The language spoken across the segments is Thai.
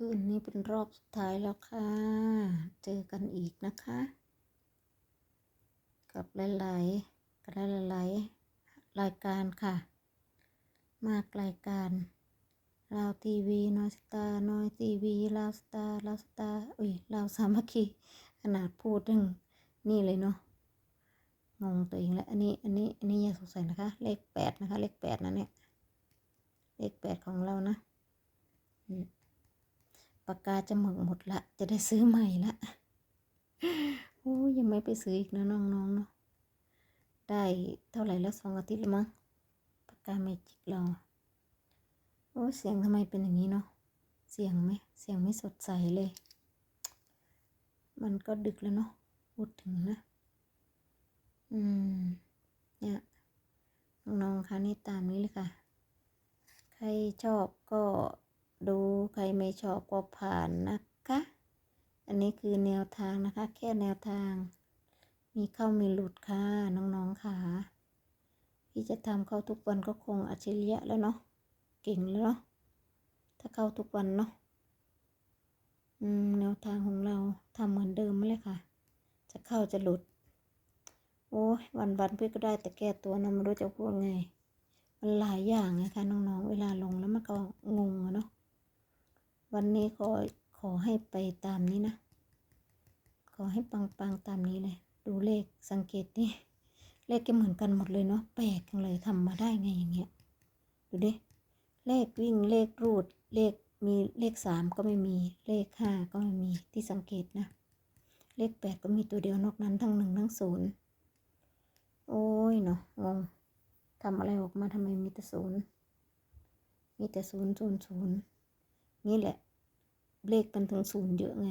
คืนนี้เป็นรอบสุดท้ายแล้วค่ะ เจอกันอีกนะคะ กับหลายๆกับหลายๆรายการค่ะ มากรายการลาวทีวีนอยสตาร์นอยทีวีลาวสตาร์ลาวสตาร์อุ้ยลาวสามัคคีขนาดพูดถึงนี่เลยเนาะงงตัวเองแล้วอันนี้อันนี้อันนี้อย่าสงสัยนะคะ เลขแปดนะคะ เลขแปดนะเนี่ย เลขแปดของเรานะ อืม ปากกาจะหมดหมดละ จะได้ซื้อใหม่ละโอ้ยยังไม่ไปซื้ออีกนะน้องๆเนาะได้เท่าไหร่แล้วสองอาทิตย์แล้วมั้งปากกาเมจิกเราโอ้เสียงทำไมเป็นอย่างนี้เนาะเสียงไหมเสียงไม่สดใสเลย มันก็ดึกแล้วเนาะพูดถึงนะ อืม เนี่ยน้องๆคะนี่ตามนี้เลยค่ะ ใครชอบก็ ดูใครไม่ชอบก็ผ่านนะคะ อันนี้คือแนวทางนะคะ แค่แนวทาง มีเข้ามีหลุดค่ะน้องๆค่ะพี่จะทำเข้าทุกวันก็คงอัจฉริยะแล้วเนาะเก่งแล้วเนาะถ้าเข้าทุกวันเนาะอืมแนวทางของเราทำเหมือนเดิมเลยค่ะ จะเข้าจะหลุด โอ้ยวันวันๆพี่ก็ได้แต่แก้ตัวนะไม่รู้จะพูดไง มันหลายอย่างนะคะน้องๆเวลาลงแล้วมันก็งงอะเนาะ วันนี้ขอขอให้ไปตามนี้นะ ขอให้ปังๆตามนี้เลย ดูเลขสังเกตดิเลขก็เหมือนกันหมดเลยเนาะแปลกจังเลยทำมาได้ไงอย่างเงี้ย ดูดิเลขวิ่งเลขรูด เลขมีเลขสามก็ไม่มีเลขห้าก็ไม่มีที่สังเกตนะ เลขแปดก็มีตัวเดียวนอกนั้นทั้งหนึ่งทั้งศูนย์โอ้ยเนาะงงทำอะไรออกมาทำไมมีแต่ศูนย์มีแต่ศูนย์ศูนย์ศูนย์ นี่แหละ เลขมันถึงศูนย์เยอะไง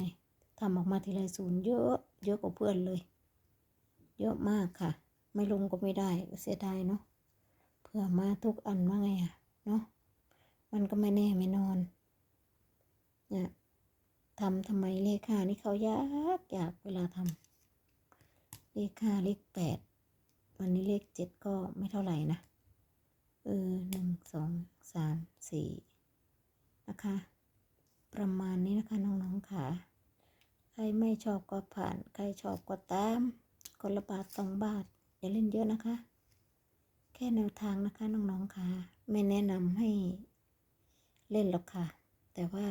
ทำออกมาทีไรศูนย์เยอะ เยอะกว่าเพื่อนเลย เยอะมากค่ะ ไม่ลงก็ไม่ได้เสียดายเนาะเผื่อมาทุกอันว่าไงอะเนาะมันก็ไม่แน่ไม่นอน เนี่ยทำทำไมเลขห้านี่เขายากยากเวลาทำเลขห้าเลขแปดวันนี้เลขเจ็ดก็ไม่เท่าไหร่นะเออหนึ่งสองสามสี่นะคะ ประมาณนี้นะคะน้องๆค่ะ ใครไม่ชอบก็ผ่าน ใครชอบก็ตามคนละบาทสองบาท อย่าเล่นเยอะนะคะ แค่แนวทางนะคะน้องๆค่ะ ไม่แนะนำให้เล่นหรอกค่ะ แต่ว่า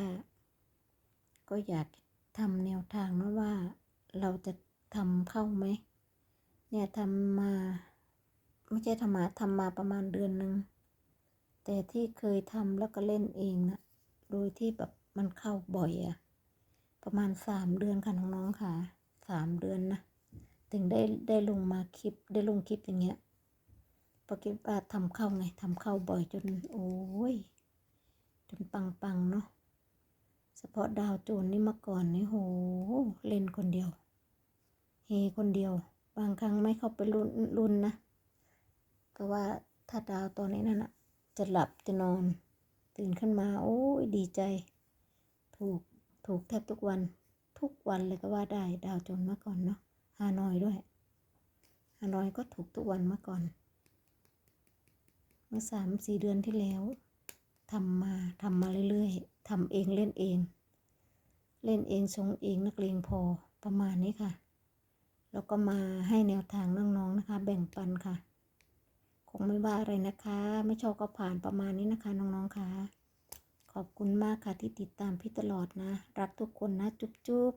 ก็อยากทำแนวทางนะว่าเราจะทำเข้าไหม เนี่ยทำมาไม่ใช่ทำมาทำมาประมาณเดือนหนึ่ง แต่ที่เคยทำแล้วก็เล่นเองนะโดยที่แบบ มันเข้าบ่อยอะประมาณสามเดือนค่ะน้องๆค่ะสามเดือนนะถึงได้ได้ลงมาคลิปได้ลงคลิปอย่างเงี้ยเพราะคิดว่าทำเข้าไงทำเข้าบ่อยจนโอ้ย จนปังๆเนาะเฉพาะดาวโจรนี่มื่อก่อนนี่โหเล่นคนเดียว เฮคนเดียว บางครั้งไม่เข้าไปรุนรุนนะก็ว่าถ้าดาวตอนนี้นั่นอะจะหลับจะนอน ตื่นขึ้นมา โอ้ยดีใจ ถูกถูกแทบทุกวันทุกวันเลยก็ว่าได้ ดาวโจรเมื่อก่อนเนาะฮานอยด้วยฮานอยก็ถูกทุกวันเมื่อก่อน เมื่อสามสี่เดือนที่แล้วทำมาทำมาเรื่อยๆทำเองเล่นเอง เล่นเองชงเองนักเลงพอประมาณนี้ค่ะ แล้วก็มาให้แนวทางน้องๆนะคะ แบ่งปันค่ะ คงไม่ว่าอะไรนะคะ ไม่ชอบก็ผ่านประมาณนี้นะคะน้องๆค่ะ ขอบคุณมากค่ะที่ติดตามพี่ตลอดนะ รักทุกคนนะ จุ๊บจุ๊บ